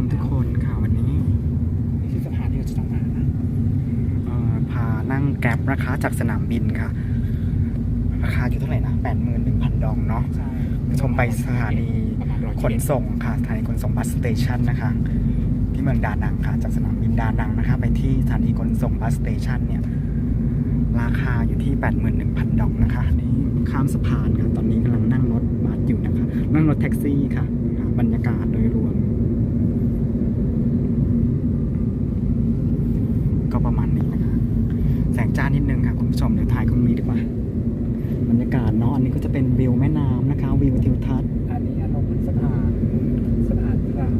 มทุกคนค่ะวันนี้นี่คือสะพานที่เราจะต้องมานะเอ่อพานั่งแกร็บนะคะจากสนามบินค่ะ ราคาอยู่เท่าไหร่นะแปดหมื่นหนึ่งพันดองเนาะใช่ชมไปสถานีประมาณร้อยขนส่งค่ะสถานีขนส่งบัสสเตชันนะคะ ที่เมืองดานังค่ะ จากสนามบินดานังนะคะ ไปที่สถานีขนส่งบัสสเตชันเนี่ย ราคาอยู่ที่ 81,000 ดองนะคะ นี่ข้ามสะพานค่ะ ตอนนี้กำลังนั่งรถบัสอยู่นะคะ นั่งรถแท็กซี่ค่ะ บรรยากาศโดยรวม ก็ประมาณนี้นะคะแสงจ้านิดนึงค่ะคุณผู้ชมเดี๋ยวถ่ายตรงนี้ดีกว่าบรรยากาศเนาะอันนี้ก็จะเป็นวิวแม่น้ำนะคะ วิวทิวทัศน์ อันนี้อารมณ์เหมือนสะพานสะพานพระราม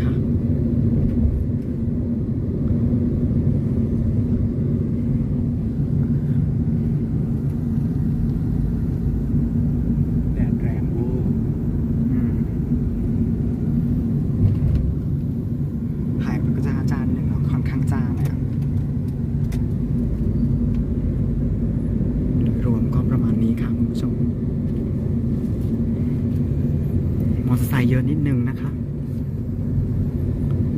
ค่ะ แดดแรงเวู อืมถ่ายมันก็จะจ้านิดนึงเนาะค่อนข้างจ้าเลยอะโดยรวมก็ประมาณนี้ค่ะคุณผู้ชม มอ เยอะนิดนึงนะคะ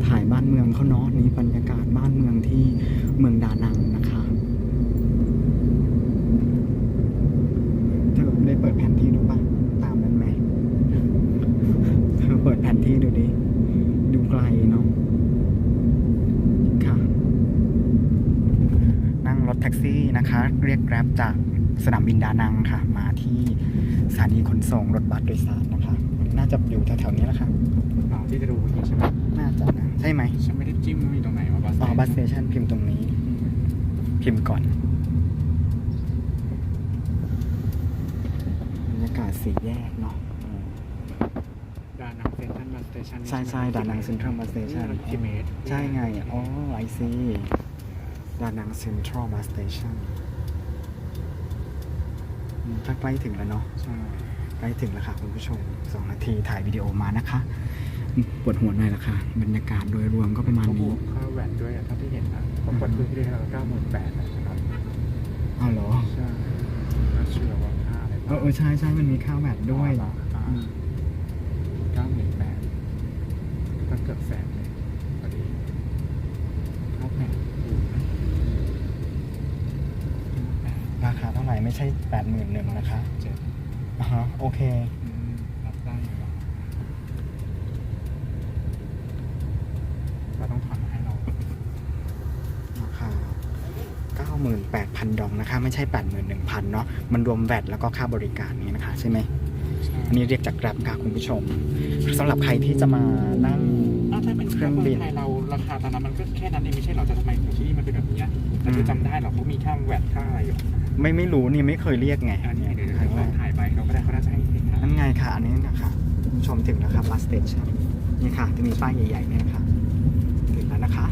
ถ่ายบ้านเมืองเขาเนาะนี่บรรยากาศบ้านเมืองที่เมืองดานังนะคะเธอได้เปิดแผนที่ดูปะตามนั้นไหมเธอเปิดแผนที่ดูดิดูไกลเนาะค่ะ นั่งรถแท็กซี่นะคะ เรียกแกร็บจากสนามบินดานังค่ะ มาที่สถานีขนส่งรถบัสโดยสารนะคะ น่าจะอยู่แถวๆนี้แหละค่ะอ๋อที่จะดูอย่างนี้ใช่ไหมน่าจะนะใช่ไหมฉันไม่ได้จิ้มว่ามีตรงไหนว่าบัสอ๋อบัสสเตชันพิมพ์ตรงนี้ พิมพ์ก่อนบรรยากาศสี่แยกเนาะอืมดานังเซ็นทรัลบัสสเตชันใช่ใช่ดานังเซ็นทรัลบัสสเตชันกิเมตรใช่ไง อ๋อไอซีดานังเซ็นทรัลบัสสเตชันถ้าใกล้ถึงแล้วเนาะ ใช่ใกล้ถึงแล้วค่ะคุณผู้ชมสองนาทีถ่ายวิดีโอมานะคะ ปวดหัวหน่อยละค่ะ บรรยากาศโดยรวมก็ประมาณเขาบนี้วกค่าแหวนด้วยอะเท่าที่เห็นนะปรากฏพื้นที่ได้เราเก้าหมื่นแปดนะครับอ้าวเหรอใช่น่าเชื่อว่าค่าอะไรเออเออใช่ใช่มันมีค่าแวดด้วยอืมเก้าหมื่นแปดก็เกือบแสนเลยพอดีค่าแผ่นถูกนะราคาเท่าไหร่ไม่ใช่แปดหมื่นหนึ่งนะคะ เจ็ด อ่าฮะโอเค อืมรับได้อยู่วะเราต้องผ่อนให้เราราคา98,000 ดองนะคะ ไม่ใช่ 81,000 เนาะมันรวมแวดแล้วก็ค่าบริการนี้นะคะ ใช่ไหม ใช่อันนี้เรียกจากแกร็บค่ะคุณผู้ชมสำหรับใครที่จะมานั่ง อ้าวถ้าเป็นเครื่องบิน ไทยเราราคาตอนนั้นมันก็แค่นั้นเองไม่ใช่เหรอแต่ทำไมของที่นี่มันเป็นแบบนี้อะแต่คือจำได้เหรอเขามีค่าแวดค่าอะไรอยู่ไม่ไม่รู้นี่ไม่เคยเรียกไงอันนี้เดี๋ยว ไงค่ะอันนี้นะคะคุณผู้ชมถึงแล้วค่ะบัสสเตชันนี่ค่ะ จะมีป้ายใหญ่ๆเนี่ยนะคะถึงแล้วนะคะ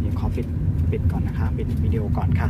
เดี๋ยวขอปิดปิดก่อนนะคะ ปิดวิดีโอก่อนค่ะ